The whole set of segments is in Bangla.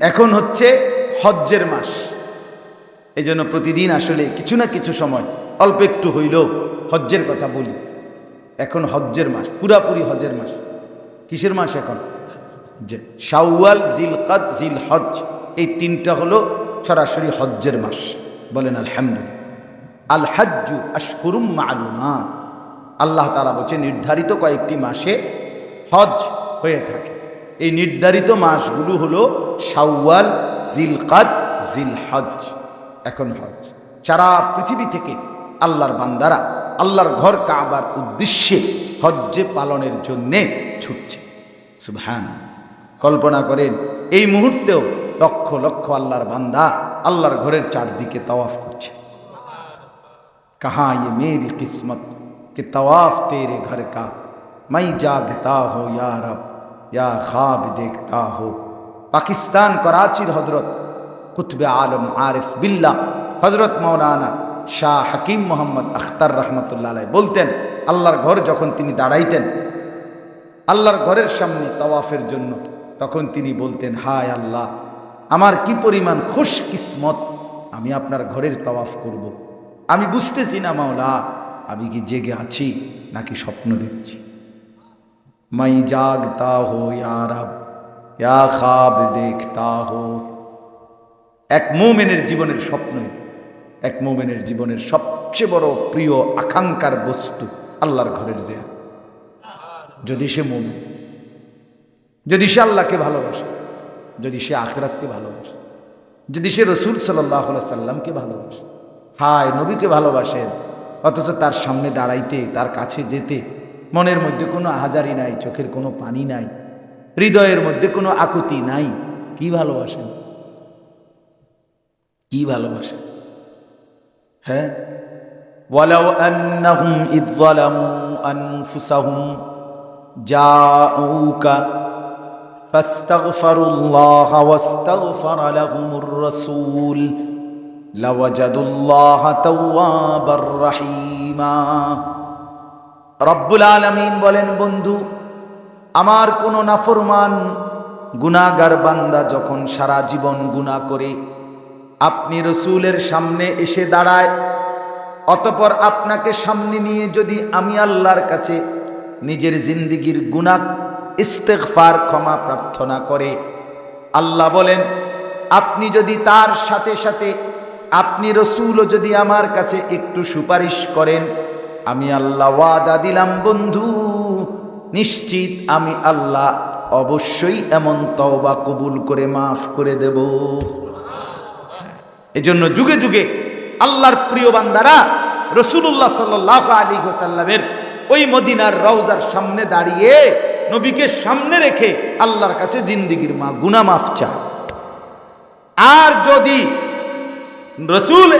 এখন হচ্ছে হজ্জের মাস। এই জন্য প্রতিদিন আসলে কিছু না কিছু সময় অল্প একটু হইল হজ্জের কথা বলি। এখন হজ্জের মাস, পুরাপুরি হজ্জের মাস। কিসের মাস এখন? যে শাওয়াল, জিলকাত জিল হজ এই তিনটা হলো সরাসরি হজ্জের মাস। বলেন আলহামদুলিল্লাহ। আল হাজ্জু আশহুরুম মালুমা আল্লাহ তারা বলছে নির্ধারিত কয়েকটি মাসে হজ হয়ে থাকে। এই নির্ধারিত মাসগুলো হলো সাওয়াল জিলকাদ জিল হজ এখন হজ সারা পৃথিবী থেকে আল্লাহর বান্দারা আল্লাহর ঘর কাবার উদ্দেশ্যে হজ্জে পালনের জন্যে ছুটছে। সুভান কল্পনা করেন, এই মুহূর্তেও লক্ষ লক্ষ আল্লাহর বান্দা আল্লাহর ঘরের চারদিকে তওয়াফ করছে। কাহা ইয়ে মেরি কিসমত, কে তওয়াফ তেরে ঘর কা? মাই জাগতা হো ইয়ারব ইয়া খাব দেখতা হো পাকিস্তান করাচির হজরত কুতবে আলম আরিফ বিল্লা, হজরত মৌলানা শাহ হাকিম মোহাম্মদ আখতার রহমতুল্লাহ বলতেন, আল্লাহর ঘর যখন তিনি দাঁড়াইতেন, আল্লাহর ঘরের সামনে তওয়াফের জন্য, তখন তিনি বলতেন, হায় আল্লাহ, আমার কি পরিমাণ খুশ কিসমত, আমি আপনার ঘরের তওয়াফ করব। আমি বুঝতেছি না মাওলা, আমি কি জেগে আছি নাকি স্বপ্ন দেখছি মাই জাগতা হো ইয়ারব ইয়া খাব দেখতা হো। এক মোমেনের জীবনের স্বপ্ন এক মোমেনের জীবনের সবচেয়ে বড় প্রিয় আকাঙ্ক্ষার বস্তু আল্লাহর ঘরের জিয়া যদি সে মোমেন, যদি সে আল্লাহকে ভালোবাসে, যদি সে আখরাতকে ভালোবাসে, যদি সে রসুল সাল্লাহ সাল্লামকে ভালোবাসে, হায় নবীকে ভালোবাসেন, অথচ তার সামনে দাঁড়াইতে, তার কাছে যেতে মনের মধ্যে কোনো আহাজারি নাই চোখের কোনো পানি নাই হৃদয়ের মধ্যে কোনো আকুতি নাই কি ভালোবাসেন কি ভালোবাসেন হ্যাঁ ولو أنهم إذ ظلموا أنفسهم جاءوك فاستغفروا الله واستغفر لهم الرسول لوجدوا الله توابا رحيما রব্বুল আলমিন বলেন, বন্ধু, আমার কোনো নাফরমান গুনাগার বান্দা যখন সারা জীবন গুনাহ করে, আপনি রসুলের সামনে এসে দাঁড়ায়, অতপর আপনাকে সামনে নিয়ে যদি আমি আল্লাহর কাছে নিজের জিন্দিগির গুনাহ, ইস্তেগফার, ক্ষমা প্রার্থনা করে, আল্লাহ বলেন, আপনি যদি তার সাথে সাথে আপনি রসুলও যদি আমার কাছে একটু সুপারিশ করেন আমি আল্লাহ ওয়াদা দিলাম, বন্ধু। নিশ্চিত আমি আল্লাহ অবশ্যই এমন তওবা কবুল করে মাফ করে দেব। এজন্য যুগে যুগে আল্লাহর প্রিয় বান্দারা রসুল্লাহ সাল্লাহ আলী হোসাল্লামের ওই মদিনার রওজার সামনে দাঁড়িয়ে নবীকে সামনে রেখে আল্লাহর কাছে জিন্দিগির মা গুনা মাফ চায়। আর যদি রসুল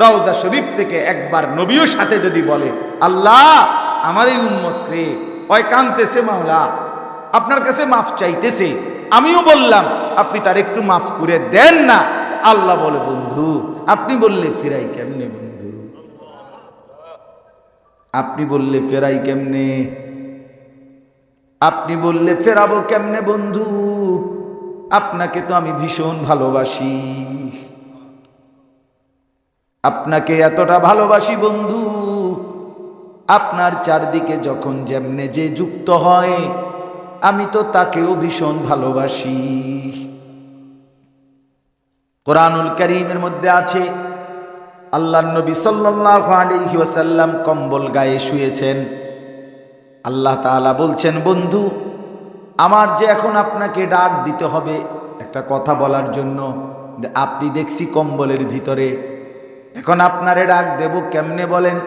রওজা শরীফ থেকে একবার নবীও সাথে যদি বলে, আল্লাহ, আমার এই উন্মত রে, ওই কানতেছে মাওলা, আপনার কাছে মাফ চাইতেছে। আমিও বললাম, আপনি তার একটু মাফ করে দেন না। আল্লাহ বলে, বন্ধু, আপনি বললে ফেরাই কেমনে, বন্ধু? আপনি বললে ফেরাই কেমনে? আপনি বললে ফেরাবো কেমনে, বন্ধু? আপনাকে তো আমি ভীষণ ভালোবাসি। আপনাকে এতটা ভালোবাসি বন্ধু। আপনার চারদিকে যখন যেমনে যে যুক্ত হয়, আমি তো তাকেও ভীষণ ভালোবাসি। কোরআনুল করিমের মধ্যে আছে আল্লাহ নবী সাল্লাল্লাহু আলাইহি ওয়াসাল্লাম কম্বল গায়ে শুয়েছেন। আল্লাহ তাআলা বলছেন, বন্ধু, আমার যে এখন আপনাকে ডাক দিতে হবে, একটা কথা বলার জন্য আপনি দেখছি কম্বলের ভিতরে এখন আপনারে ডাক দেব কেমনে বলেন?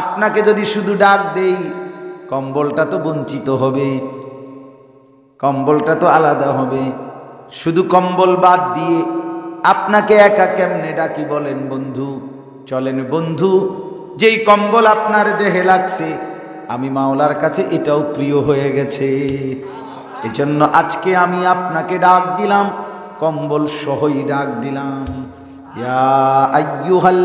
আপনাকে যদি শুধু ডাক দেই, কম্বলটা তো বঞ্চিত হবে, কম্বলটা তো আলাদা হবে। শুধু কম্বল বাদ দিয়ে আপনাকে একা কেমনে ডাকি বলেন বন্ধু? চলেন বন্ধু, যেই কম্বল আপনার দেহে লাগছে, আমি মাওলার কাছে এটাও প্রিয় হয়ে গেছে। এজন্য আজকে আমি আপনাকে ডাক দিলাম, কম্বল সহই ডাক দিলাম। আইয়ুহাল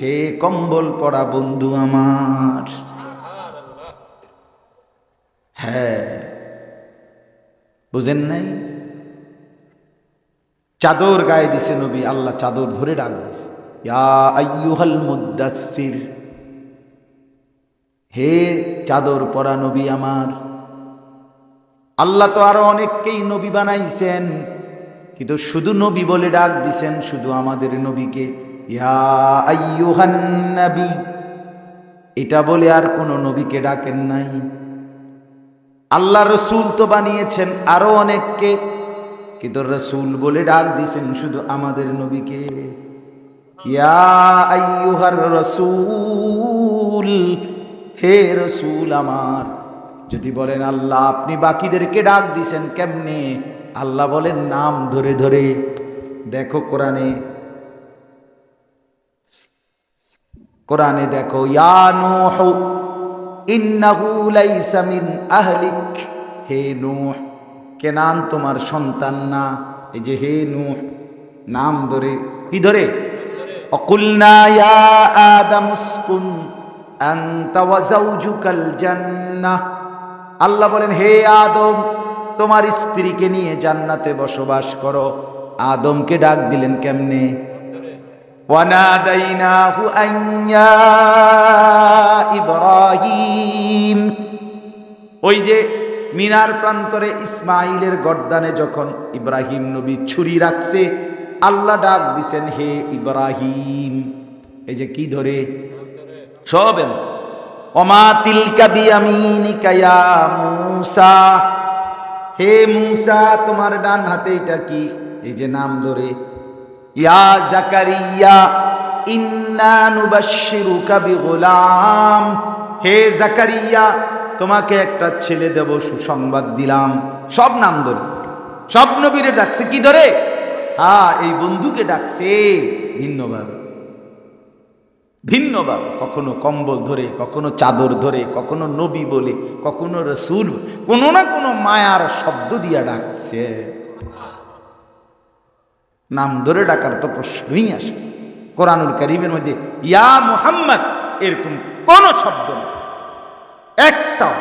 হে কম্বল পড়া বন্ধু আমার। হ্যাঁ বুঝেন নাই? চাদর গায়ে দিছে নবী, আল্লাহ চাদর ধরে ডাক দিছে। মুদাসসির, হে চাদর পরা নবী আমার। আল্লাহ তো আরও অনেককেই নবী বানাইছেন। কিন্তু শুধু নবী বলে ডাক দিছেন, শুধু আমাদের নবীকে। নবী। এটা বলে আর কোনো নবীকে ডাকেন নাই। আল্লাহ রসুল তো বানিয়েছেন আরও অনেককে, কিন্তু রসুল বলে ডাক দিছেন শুধু আমাদের নবীকে। ইয়া রসুল, হে রসুল আমার, যদি বলেন আল্লাহ, আপনি বাকিদেরকে ডাক দিছেন কেমনে? আল্লাহ বলেন, নাম ধরে ধরে দেখো কোরআনে। কোরআনে দেখো আহলিক। হে নূহ, কেনান তোমার সন্তান না। এই যে হে নূহ, নাম ধরে, কি ধরে? অকুলনা আল্লাহ বলেন, হে আদম তোমার স্ত্রীকে নিয়ে জান্নাতে বসবাস করো। আদমকে ডাক দিলেন কেমনে? ওই যে মিনার প্রান্তরে ইসমাইলের গর্দানে যখন ইব্রাহিম নবী ছুরি রাখছে আল্লাহ ডাক দিছেন হে ইব্রাহিম। এই যে কি ধরে? সব অমা তিলকা বিয়ামিনিকা ইয়া হে মূসা, তোমার ডান হাতে এটা কি? এই যে নাম ধরে। ইয়া জাকারিয়া বিগুলাম। হে জাকারিয়া, তোমাকে একটা ছেলে দেব, সুসংবাদ দিলাম। সব নাম ধরে। সব নবীরে ডাকছে। কি ধরে? হ্যাঁ এই বন্ধুকে ডাকছে ভিন্নভাবে। ভিন্নভাবে কখনো কম্বল ধরে, কখনো চাদর ধরে, কখনো নবী বলে, কখনো রসুল। কোনো না কোনো মায়ার শব্দ দিয়া ডাকছে। নাম ধরে ডাকার তো প্রশ্নই আসে। কোরআনুল করিমের মধ্যে, ইয়া মুহাম্মদ, এরকম কোন শব্দ নেই। একটাও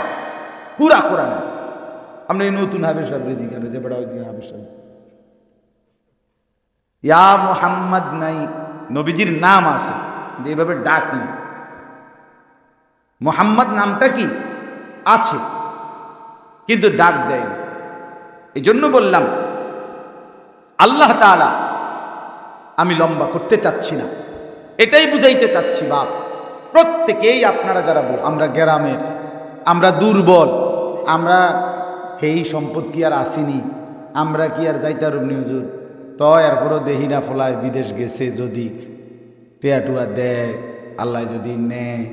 পুরা কোরআন। আমরা এই নতুন হাবের শব্দ জিজ্ঞাসা যে বড় হাবের শব্দ ইয়া মুহাম্মদ নাই, নবীজির নাম আছে। এভাবে ডাক নেই মোহাম্মদ নামটা কি? আছে। কিন্তু ডাক দেয়নি। এই জন্য বললাম, আল্লাহ তাআলা, আমি লম্বা করতে চাচ্ছি না। এটাই বুঝাইতে চাচ্ছি, বাপ। প্রত্যেকেই আপনারা যারা বল আমরা গ্রামের আমরা দুর্বল, আমরা এই সম্পদ কি আর আসিনি, আমরা কি আর যাইতার হুজুর? তো এরপরও দেহি না ফলায় বিদেশ গেছে যদি টেয়া টুয়া দেয়, আল্লাহ যদি নেয়,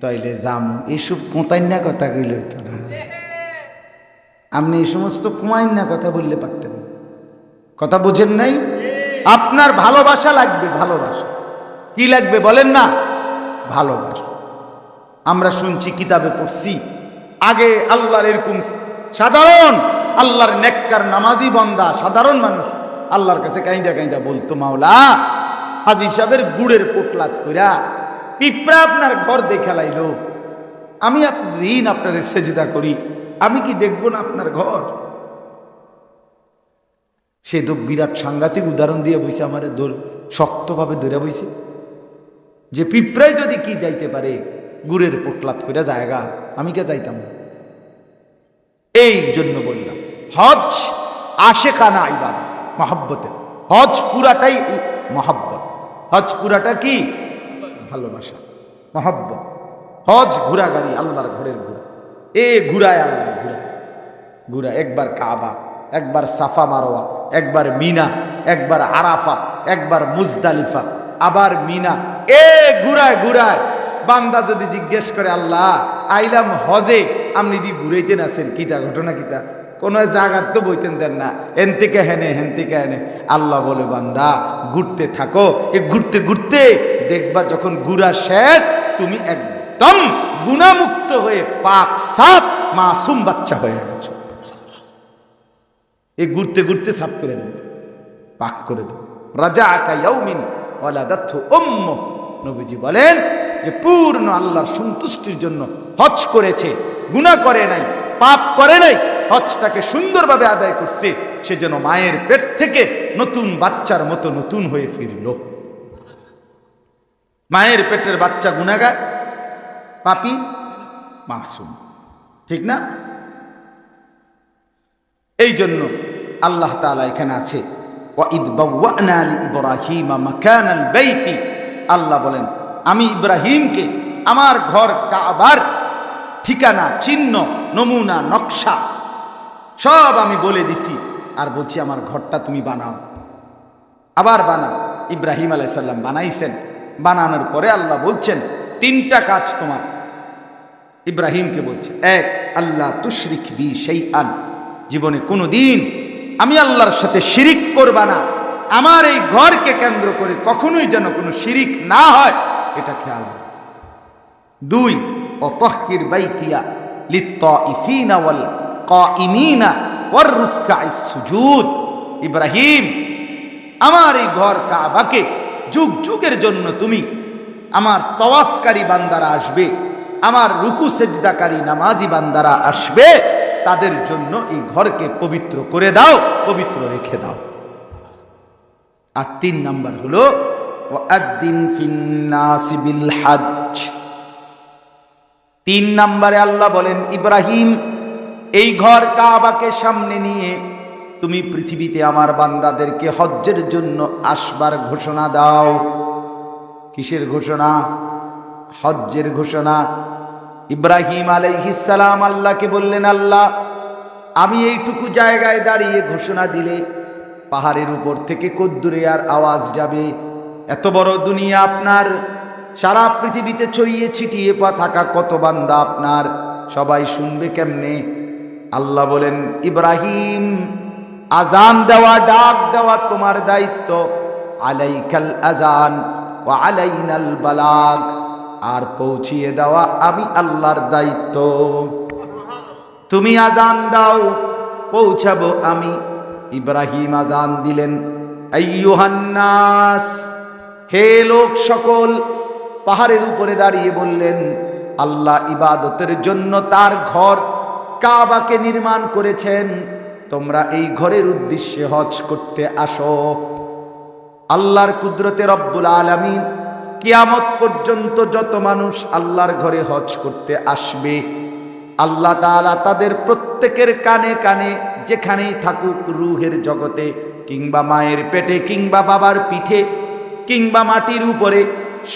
তাইলে যাম। এইসব কোঁতাইন্যা কথা কইল না। আপনি এই সমস্ত কুমাইন্যা কথা বললে পারতেন কথা বুঝেন নাই? আপনার ভালোবাসা লাগবে, ভালোবাসা। কি লাগবে বলেন না? ভালোবাসা। আমরা শুনছি, কিতাবে পড়ছি, আগে আল্লাহর এরকম সাধারণ, আল্লাহর নেককার নামাজি বন্দা, সাধারণ মানুষ, আল্লাহর কাছে কাইন্দা কাইন্দা বলতো, মাওলা হাজি সাহেবের গুড়ের পোটলাক কইরা পিঁপড়া আপনার ঘর দেখে লাইলো। আমি দিন আপনার সেজদা করি, আমি কি দেখব না আপনার ঘর? সে তো বিরাট সাংঘাতিক উদাহরণ দিয়ে বইছে, আমার শক্তভাবে ধরে বইছে। যে পিঁপড়াই যদি কি যাইতে পারে, গুড়ের পোটলাত করে জায়গা আমি কে যাইতাম? এই জন্য বললাম, হজ আশেখানা ইবাদ মহাব্বতে হজ পুরাটাই মহাব্বত। হজ পুরাটা কি? ভালোবাসা, মহাব্বত। হজ ঘুরা গাড়ি, আল্লাহর ঘরের ঘুরা। এ ঘুরায় আল্লাহ, ঘুরায়। ঘুরা, একবার কাবা, একবার সাফা মারোয়া, একবার মিনা, একবার আরাফা, একবার মুজদালিফা, আবার মিনা। এ ঘুরায় ঘুরায়। বান্দা যদি জিজ্ঞেস করে, আল্লাহ, আইলাম হজে, আপনি দি ঘুরাইতেন আছেন? কিতা ঘটনা কিতা কোনো জায়গার তো বইতেন দেন না। এন থেকে হেনে হেন থেকে হেনে। আল্লাহ বলে, বান্দা, ঘুরতে থাকো। এ ঘুরতে ঘুরতে দেখবা যখন ঘুরা শেষ, তুমি একদম গুণামুক্ত হয়ে পাক সাপ, মাসুম বাচ্চা হয়ে গেছো। এ ঘুরতে ঘুরতে সাফ করে দেবে পাক করে দেবে রাজা আকা ইয়াউমিন ওয়ালাদাতহু উম্মু নবীজি বলেন যে, পূর্ণ আল্লাহর সন্তুষ্টির জন্য হজ করেছে, গুনাহ করে নাই, পাপ করে নাই। হজটাকে সুন্দরভাবে আদায় করছে, সে যেন মায়ের পেট থেকে নতুন বাচ্চার মতো নতুন হয়ে ফিরল। মায়ের পেটের বাচ্চা গুনাগার পাপি, মাসুম। ঠিক না? এই জন্য আল্লাহ তাআলা এখানে আছে আল্লাহ বলেন, আমি ইব্রাহিমকে আমার ঘর কাবার ঠিকানা, চিহ্ন, নমুনা, নকশা সব আমি বলে দিছি। আর বলছি, আমার ঘরটা তুমি বানাও। আবার বানা। ইব্রাহিম আলাইসাল্লাম বানাইছেন। বানানোর পরে আল্লাহ বলছেন, তিনটা কাজ তোমার। ইব্রাহিমকে বলছে, এক আল্লাহ তুশরিক বি সেই আন জীবনে কোনো দিন আমি আল্লাহর সাথে শিরিক করবা না। আমার এই ঘরকে কেন্দ্র করে কখনোই যেন কোনো শিরিক না হয়, এটা খেয়াল দুই অতহির বাইতিয়া লিত্তাইফিনা ওয়াল কাইমিনা ওয়ার রুকআইস সুজুদ। ইব্রাহিম, আমার এই ঘর কাবাকে যুগ যুগের জন্য তুমি আমার তওয়াফকারী বান্দারা আসবে, আমার রুকু সেজদাকারী নামাজি বান্দারা আসবে, তাদের জন্য এই ঘরকে পবিত্র করে দাও, পবিত্র রেখে দাও। আর তিন নাম্বার হলো তিন নম্বরে আল্লাহ বলেন, ইব্রাহিম এই ঘর কাবাকে সামনে নিয়ে তুমি পৃথিবীতে আমার বান্দাদেরকে হজ্জের জন্য আসবার ঘোষণা দাও। কিসের ঘোষণা? হজ্জের ঘোষণা। ইব্রাহিম আলাইহিসালাম আল্লাহকে বললেন, আল্লাহ, আমি এইটুকু জায়গায় দাঁড়িয়ে ঘোষণা দিলে পাহাড়ের উপর থেকে কদ্দুরে আর আওয়াজ যাবে। এত বড় দুনিয়া আপনার, সারা পৃথিবীতে ছড়িয়ে ছিটিয়ে পা থাকা কত বান্দা আপনার, সবাই শুনবে কেমনে? আল্লাহ বলেন, ইব্রাহিম আজান দেওয়া, ডাক দেওয়া তোমার দায়িত্ব। আলাইকাল আজান ও আলাইনাল বালাগ। আর পৌঁছিয়ে দেওয়া আমি আল্লাহর দায়িত্ব। তুমি আজান দাও, পৌঁছাবো আমি। ইব্রাহিম আজান দিলেন আইয়ুহান্নাস হে লোক সকল, পাহাড়ের উপরে দাঁড়িয়ে বললেন, আল্লাহ ইবাদতের জন্য তার ঘর কাবাকে নির্মাণ করেছেন, তোমরা এই ঘরের উদ্দেশ্যে হজ করতে আসো। আল্লাহর কুদরতে রব্বুল আলামিন কিয়ামত পর্যন্ত যত মানুষ আল্লাহর ঘরে হজ করতে আসবে, আল্লাহ তাআলা তাদের প্রত্যেকের কানে কানে যেখানেই থাকুক রুহের জগতে, কিংবা মায়ের পেটে, কিংবা বাবার পিঠে, কিংবা মাটির উপরে,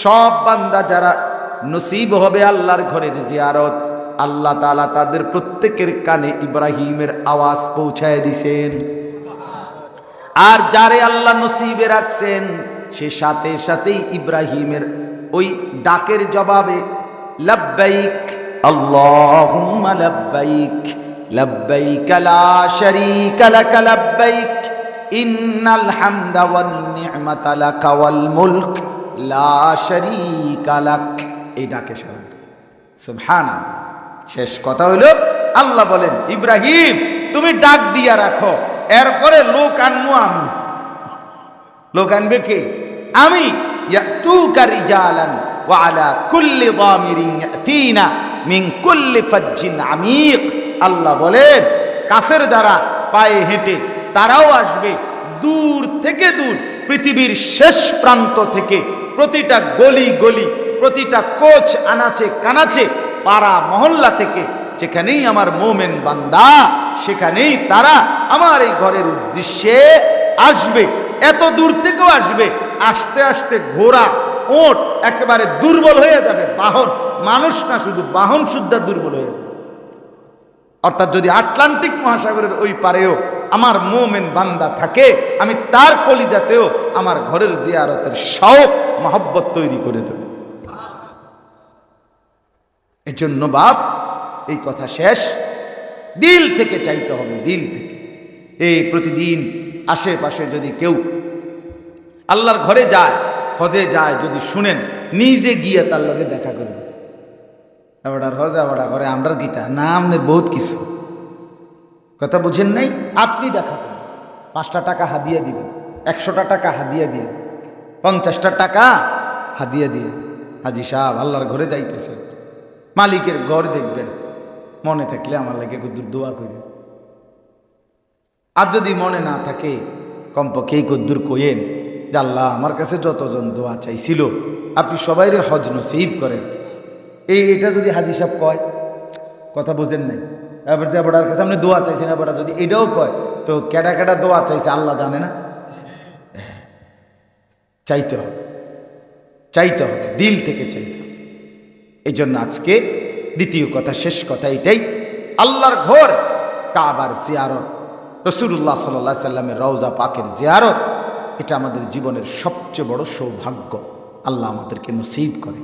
সব বান্দা যারা নসিব হবে আল্লাহর ঘরের জিয়ারত আল্লাহ তাআলা তাদের প্রত্যেকের কানে ইব্রাহিমের আওয়াজ পৌঁছায় দিছেন। আর যারে আল্লাহ নসিবে রাখছেন, সে সাথে সাথেই ইব্রাহিমের ওই ডাকের জবাবে, লব্বাইক, আল্লাহুম্মা লব্বাইক লব্বাইক লা শারীকা লাক, লব্বাইক, ইন্নাল হামদা ওয়ান নি'মাতা লাক ওয়াল মুলক, লা শারীকা লাক। এই ডাকে সারা সুবহানাল্লাহ। শেষ কথা হলো আল্লাহ বলেন, ইব্রাহিম, তুমি ডাক দিয়া রাখো, এরপরে লোক আনব আমি। লোক আনবে কে? আমি, ইয়াতুকা রিজালান ওয়া আলা কুল্লি দামিরিন ইয়াতিনা মিন কুল্লি ফাজ্জিন আমিক। আল্লাহ বলেন, কাছের যারা পায়ে হেঁটে, তারাও আসবে দূর থেকে দূর, পৃথিবীর শেষ প্রান্ত থেকে প্রতিটা গলি গলি, প্রতিটা কোচ আনাচে কানাচে পাড়া মহল্লা থেকে যেখানেই আমার মোমেন বান্দা, সেখানেই তারা আমার এই ঘরের উদ্দেশ্যে আসবে। এত দূর থেকেও আসবে। আসতে আসতে ঘোড়া, ওট একেবারে দুর্বল হয়ে যাবে। বাহন, মানুষ না শুধু, বাহন শুদ্ধা দুর্বল হয়ে যাবে। অর্থাৎ যদি আটলান্টিক মহাসাগরের ওই পারেও আমার মোমেন বান্দা থাকে, আমি তার কলিজাতেও আমার ঘরের জিয়ারতের শখ মহব্বত তৈরি করে দেব। এজন্য বাপ, এই কথা শেষ। দিল থেকে চাইতে হবে, দিল থেকে। এই প্রতিদিন আশেপাশে যদি কেউ আল্লাহর ঘরে যায়, হজে যায়, যদি শুনেন, নিজে গিয়ে তার লগে দেখা করবে। আবার হজে, আবার ঘরে আমরার গীতা না, আমাদের বহুত কিছু। কথা বুঝেন নাই? আপনি দেখা করুন। পাঁচটা টাকা হাদিয়া দিবেন, একশোটা টাকা হাদিয়া দিয়ে পঞ্চাশটা টাকা হাদিয়া দিয়ে হাজি সাহেব, আল্লাহর ঘরে যাইতেছেন। মালিকের ঘর দেখবেন। মনে থাকলে আমার লাগে দূর দোয়া করবেন আর যদি মনে না থাকে, কমপক্ষে এই কদ্দুর কইেন যে আল্লাহ আমার কাছে যতজন দোয়া চাইছিল, আপনি সবাইরে হজ নসিব করেন। এই এটা যদি হাজি সাহেব কয়, কথা বোঝেন নাই। এবার যে বড়ার কাছে আপনি দোয়া চাইছেন এবার যদি এটাও কয়, তো কেডা কেডা দোয়া চাইছে আল্লাহ জানে না? চাইতে হবে। চাইতে হবে, দিল থেকে চাইতে হবে। এই জন্য আজকে দ্বিতীয় কথা, শেষ কথা এটাই। আল্লাহর ঘর, কাবার জিয়ারত রসুল্লাহ সাল্লাহ সাল্লামের রওজা পাকের জিয়ারত, এটা আমাদের জীবনের সবচেয়ে বড় সৌভাগ্য। আল্লাহ আমাদেরকে নসিব করে।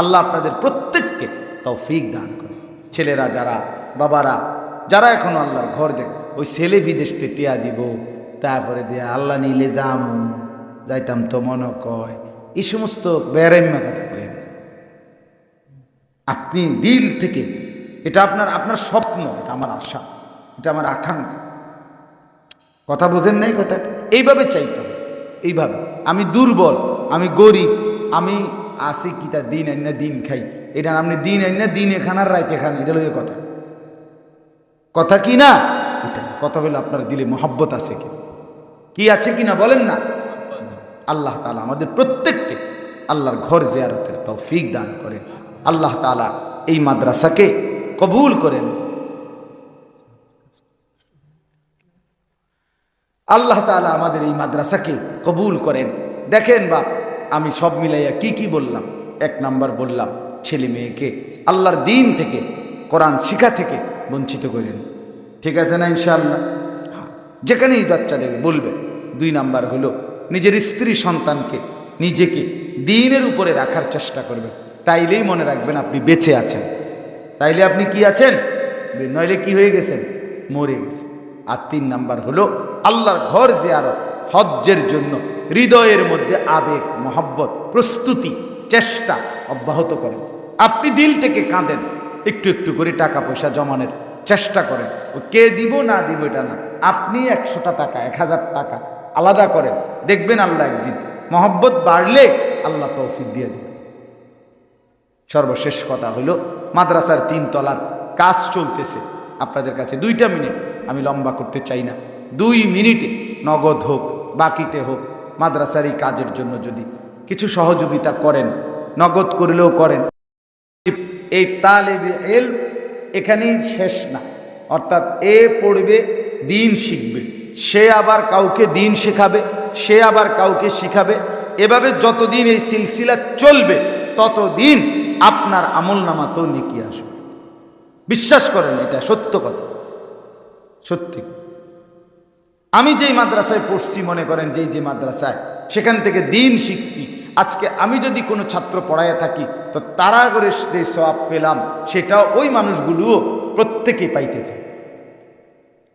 আল্লাহ আপনাদের প্রত্যেককে তৌফিক দান করে। ছেলেরা যারা, বাবারা, যারা এখনও আল্লাহর ঘর দেখ, ওই ছেলে বিদেশ টিয়া দিব, তারপরে দিয়ে, আল্লাহ নিলে যামু যাইতাম তো মনে কয়। এই সমস্ত বেড়াইম্মা কথা কয়েন আপনি দিল থেকে, এটা আপনার আপনার স্বপ্ন, এটা আমার আশা, এটা আমার আকাঙ্ক্ষা। কথা বোঝেন নাই কথা এইভাবে চাইতে হবে, এইভাবে। আমি দুর্বল, আমি গরিব, আমি আসি কি তা দিন আইনা দিন খাই। এটা আপনি দিন আইনা দিন এখান আর রাইতে খান, এটা লইয়ে কথা। কথা কি না? এটা, কথা হলো আপনার দিলে মহব্বত আছে কি? কি আছে কি না বলেন না? আল্লাহ তালা আমাদের প্রত্যেককে আল্লাহর ঘর জিয়ারতের তৌফিক দান করেন। আল্লাহ তালা এই মাদ্রাসাকে কবুল করেন। আল্লাহ তালা আমাদের এই মাদ্রাসাকে কবুল করেন। দেখেন বাপ, আমি সব মিলাইয়া কি কি বললাম? এক নাম্বার বললাম, ছেলে মেয়েকে আল্লাহর দিন থেকে, কোরআন শিখা থেকে বঞ্চিত করেন। ঠিক আছে না ইনশাআল্লাহ? হ্যাঁ যেখানেই বাচ্চাদের বলবে। দুই নাম্বার হলো, নিজের স্ত্রী সন্তানকে নিজেকে দিনের উপরে রাখার চেষ্টা করবেন তাইলেই মনে রাখবেন আপনি বেঁচে আছেন। তাইলে আপনি কি আছেন? নইলে কি হয়ে গেছেন? মরে গেছে আর তিন নাম্বার হলো আল্লাহর ঘর জিয়ারত, হজ্জের জন্য হৃদয়ের মধ্যে আবেগ, মহব্বত, প্রস্তুতি, চেষ্টা অব্যাহত করেন। আপনি দিল থেকে কাঁদেন, একটু একটু করে টাকা পয়সা জমানোর চেষ্টা করেন। ও কে দিব, না দিব এটা না। আপনি একশোটা টাকা, এক হাজার টাকা আলাদা করেন। দেখবেন আল্লাহ একদিন মহব্বত বাড়লে আল্লাহ তৌফিক দিয়ে দিবেন। সর্বশেষ কথা হইল, মাদ্রাসার তিন তলার কাজ চলতেছে। আপনাদের কাছে দুইটা মিনিট, আমি লম্বা করতে চাই না। দুই মিনিটে নগদ হোক, বাকিতে হোক মাদ্রাসার এই কাজের জন্য যদি কিছু সহযোগিতা করেন, নগদ করলেও করেন। এই তালেবে এল এখানেই শেষ না। অর্থাৎ এ পড়বে, দিন শিখবে। সে আবার কাউকে দিন শেখাবে, সে আবার কাউকে শিখাবে। এভাবে যতদিন এই সিলসিলা চলবে, ততদিন আপনার আমল নামাতেও নেকি আসবে। বিশ্বাস করেন এটা সত্য কথা। সত্যি। আমি যেই মাদ্রাসায় পড়ছি, মনে করেন যেই যে মাদ্রাসায়, সেখান থেকে দিন শিখছি। আজকে আমি যদি কোনো ছাত্র পড়াইয়া থাকি, তো তারা করে যে সব পেলাম, সেটাও ওই মানুষগুলোও প্রত্যেকে পাইতে থাকে।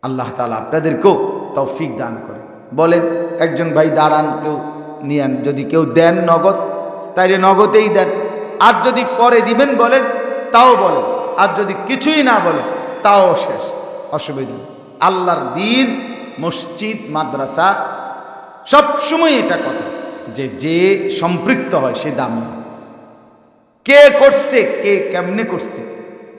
আল্লাহ তালা আপনাদেরকেও তৌফিক দান করে। বলেন, একজন ভাই দাঁড়ান, কেউ নিয়ান। যদি কেউ দেন নগদ, তাইলে নগদেই দেন। আর যদি পরে দিবেন বলেন, তাও বলেন। আর যদি কিছুই না বলেন, তাও শেষ। অসুবিধা আল্লাহর দিন, মসজিদ, মাদ্রাসা সবসময় এটা কথা যে যে সম্পৃক্ত হয় সে দামি কে করছে, কে কেমনে করছে,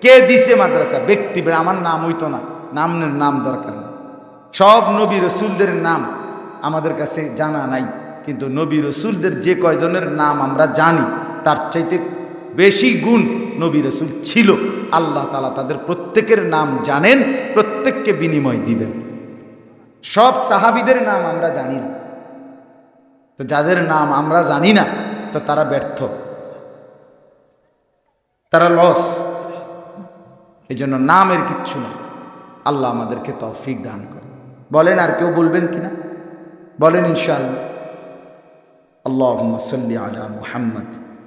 কে দিছে মাদ্রাসা, ব্যক্তি আমার নাম হইতো না নামের নাম দরকার নেই। সব নবী রসুলদের নাম আমাদের কাছে জানা নাই, কিন্তু নবী রসুলদের যে কয়জনের নাম আমরা জানি তার চাইতে বেশি গুণ নবী রসুল ছিল। আল্লাহ তালা তাদের প্রত্যেকের নাম জানেন, প্রত্যেককে বিনিময় দিবেন। সব সাহাবিদের নাম আমরা জানি না। তো যাদের নাম আমরা জানি না, তো তারা ব্যর্থ। তারা লস এই জন্য নামের কিচ্ছু না আল্লাহ আমাদেরকে তৌফিক দান করে বলেন, আর কেউ বলবেন কিনা বলেন ইনশাল্লাহ আল্লাহ মুহাম্মদ।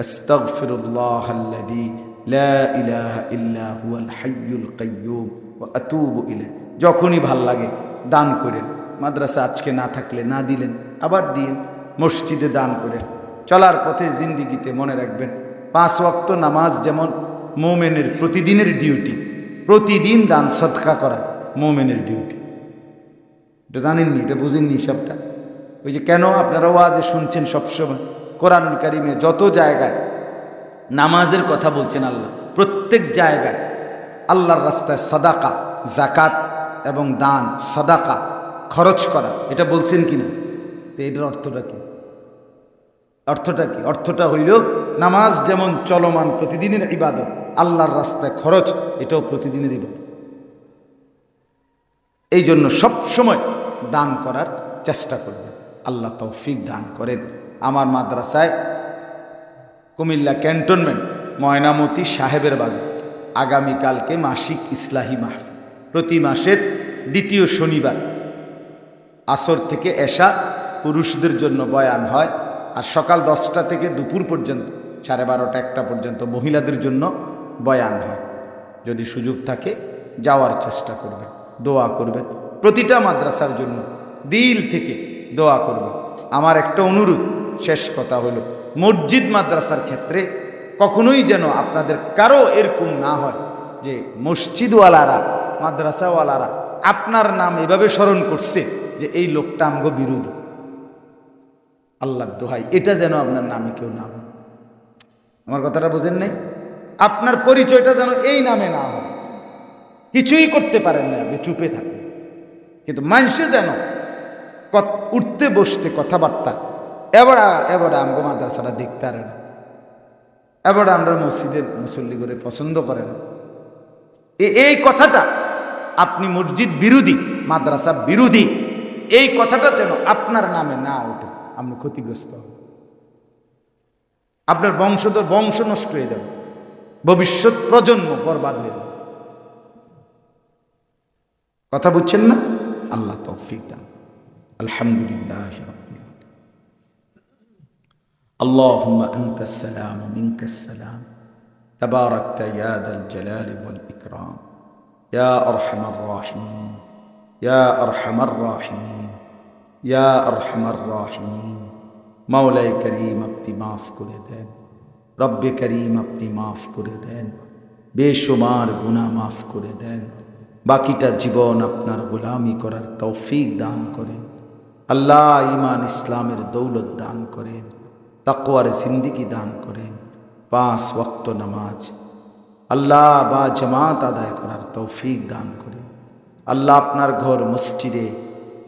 أستغفر الله الذي لا إله إلا هو الحي القيوم وأتوب إليه যখনই ভাল লাগে দান করেন মাদ্রাসা আজকে না থাকলে না দিলেন আবার দিয়ে মসজিদে দান করে চলার পথে জিন্দিগিতে মনে রাখবেন পাঁচ ওয়াক্ত নামাজ যেমন মোমেনের প্রতিদিনের ডিউটি প্রতিদিন দান সৎকা করা মোমেনের ডিউটি এটা জানেননি এটা বুঝেননি সবটা ওই যে কেন আপনারা ওয়াজে শুনছেন সবসময় কোরআনুল কারিমে যত জায়গায় নামাজের কথা বলছেন আল্লাহ, প্রত্যেক জায়গায় আল্লাহর রাস্তায় সদাকা জাকাত এবং দান, সদাকা, খরচ করা, এটা বলছেন কি না তো এটার অর্থটা কি? অর্থটা কি? অর্থটা হইল নামাজ যেমন চলমান প্রতিদিনের ইবাদত, আল্লাহর রাস্তায় খরচ, এটাও প্রতিদিনের ইবাদত। এই জন্য সব সময় দান করার চেষ্টা করবেন। আল্লাহ তৌফিক দান করেন। আমার মাদ্রাসায় কুমিল্লা ক্যান্টনমেন্ট ময়নামতি সাহেবের বাজার। আগামীকালকে মাসিক ইসলাহি মাহফিল। প্রতি মাসের দ্বিতীয় শনিবার। আসর থেকে এসা পুরুষদের জন্য বয়ান হয় আর সকাল দশটা থেকে দুপুর পর্যন্ত, সাড়ে বারোটা একটা পর্যন্ত মহিলাদের জন্য বয়ান হয়। যদি সুযোগ থাকে যাওয়ার চেষ্টা করবেন, দোয়া করবেন। প্রতিটা মাদ্রাসার জন্য দিল থেকে দোয়া করবেন। আমার একটা অনুরোধ শেষ কথা হলো, মসজিদ মাদ্রাসার ক্ষেত্রে কখনোই যেন আপনাদের কারও এরকম না হয় যে মসজিদওয়ালারা, মাদ্রাসাওয়ালারা আপনার নাম এভাবে স্মরণ করছে যে এই লোকটা আমগো বিরোধী। আল্লাহ দোহাই, এটা যেন আপনার নামে কেউ না হয়। আমার কথাটা বোঝেন নাই? আপনার পরিচয়টা যেন এই নামে না হয়। কিছুই করতে পারেন না, আপনি চুপে থাকেন। কিন্তু মানুষে যেন উঠতে বসতে কথাবার্তা এবার এবার আমগো মাদ্রাসাটা দেখতে পারে না। এবার আমরা মসজিদের মুসল্লি করে পছন্দ করে না। এই কথাটা আপনি মসজিদ বিরোধী, মাদ্রাসা বিরোধী, এই কথাটা যেন আপনার নামে না ওঠে আপনি ক্ষতিগ্রস্ত হন আপনার বংশধর বংশ নষ্ট হয়ে যাবে, ভবিষ্যৎ প্রজন্ম বরবাদ হয়ে যাবে। কথা বুঝছেন না? আল্লাহ তৌফিক দান। আলহামদুলিল্লাহ। اللهم أنت السلام ومنك السلام تباركت يا ذا الجلال والإكرام يا أرحم الراحمين يا أرحم الراحمين يا أرحم الراحمين مولاي كريم আপনি মাফ করে দেন রব্বে করিম আপনি মাফ করে দেন বেশুমার গুনাহ মাফ করে দেন বাকিটা জীবন আপনার গোলামি করার তৌফিক দান করেন আল্লাহ ইমান ইসলামের দৌলত দান করেন তাকওয়ার জিন্দিগি দান করেন। পাঁচ ওয়াক্ত নামাজ। আল্লাহ বা জামাত আদায় করার তৌফিক দান করেন। আল্লাহ আপনার ঘর মসজিদে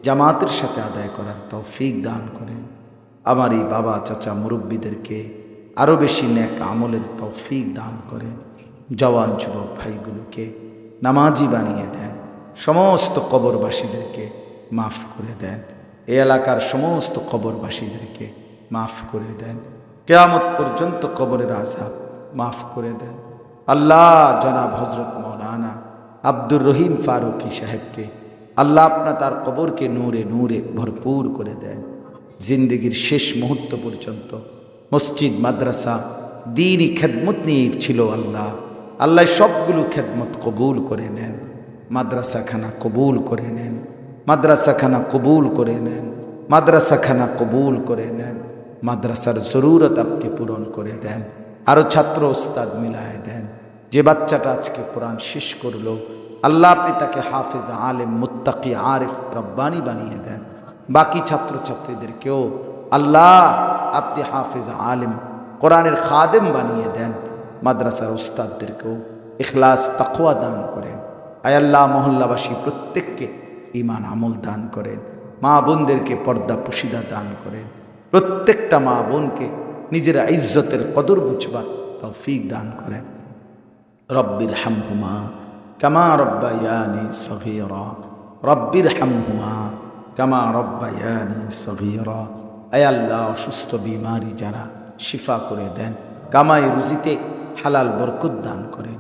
জামাতের সাথে আদায় করার তৌফিক দান করেন। আমার এই বাবা, চাচা, মুরব্বীদেরকে আরও বেশি ন্যাক আমলের তৌফিক দান করেন। জওয়ান যুবক ভাইগুলোকে নামাজি বানিয়ে দেন। সমস্ত কবরবাসীদেরকে মাফ করে দেন। এ এলাকার সমস্ত কবরবাসীদেরকে মাফ করে দেন। কেয়ামত পর্যন্ত কবরের আজাব মাফ করে দেন। আল্লাহ জনাব হজরত মৌলানা আব্দুর রহিম ফারুকি সাহেবকে আল্লাহ আপনা তার কবরকে নূরে নূরে ভরপুর করে দেন। জিন্দগির শেষ মুহূর্ত পর্যন্ত মসজিদ, মাদ্রাসা, দিনই খেদমত নিয়ে ছিল আল্লাহ। আল্লাহ সবগুলো খেদমত কবুল করে নেন। মাদ্রাসাখানা কবুল করে নেন। মাদ্রাসাখানা কবুল করে নেন। মাদ্রাসাখানা কবুল করে নেন। মাদ্রাসার জরুরত আপনি পূরণ করে দেন। আরও ছাত্র ওস্তাদ মিলায় দেন। যে বাচ্চাটা আজকে কোরআন শেষ করল, আল্লাহ আপনি তাকে হাফেজ, আলেম, মুত্তাকি, আরিফ, রব্বানি বানিয়ে দেন। বাকি ছাত্রছাত্রীদেরকেও আল্লাহ আপনি হাফেজ, আলেম, কোরআনের খাদেম বানিয়ে দেন। মাদ্রাসার উস্তাদদেরকেও ইখলাস, তাকওয়া দান করেন। আয়াল্লাহ মহল্লাবাসী প্রত্যেককে ইমান আমল দান করেন। মা বোনদেরকে পর্দা পুশিদা দান করেন। প্রত্যেকটা মা বোনকে নিজের ইজ্জতের কদর বুঝবার তৌফিক দান করেন। রব্বির হামহুমা কামা রব্বায়ানি সগীরা। রব্বির হামহুমা কামা রব্বায়ানি সগীরা। আয় আল্লাহ, অসুস্থ বিমারি যারা শিফা করে দেন, কামাই রুজিতে হালাল বরকত দান করেন।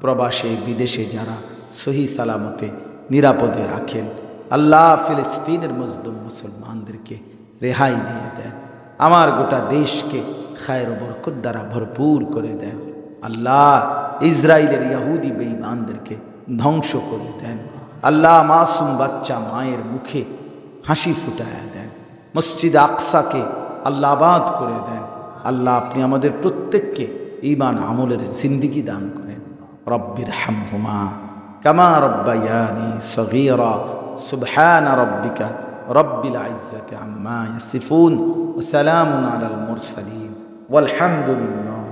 প্রবাসে, বিদেশে যারা সহি সালামতে নিরাপদে রাখেন, আল্লাহ ফিলিস্তিনের মজদুম মুসলমানদেরকে রেহাই দিয়ে দেন। আমার গোটা দেশকে খায়ের বরকত দ্বারা ভরপুর করে দেন। আল্লাহ ইসরায়েলের ইয়াহুদি বেঈমানদেরকে ধ্বংস করে দেন। আল্লাহ মাসুম বাচ্চা মায়ের মুখে হাসি ফুটায় দেন। মসজিদ আকসাকে আল্লাহ আবাদ করে দেন। আল্লাহ আপনি আমাদের প্রত্যেককে ইমান আমলের জিন্দিগি দান করেন। রব্বির হামহুমা কামা রব্বায়ানি সগীরা, সুবহান রব্বিকা رب العزة عما يصفون وسلام على المرسلين والحمد لله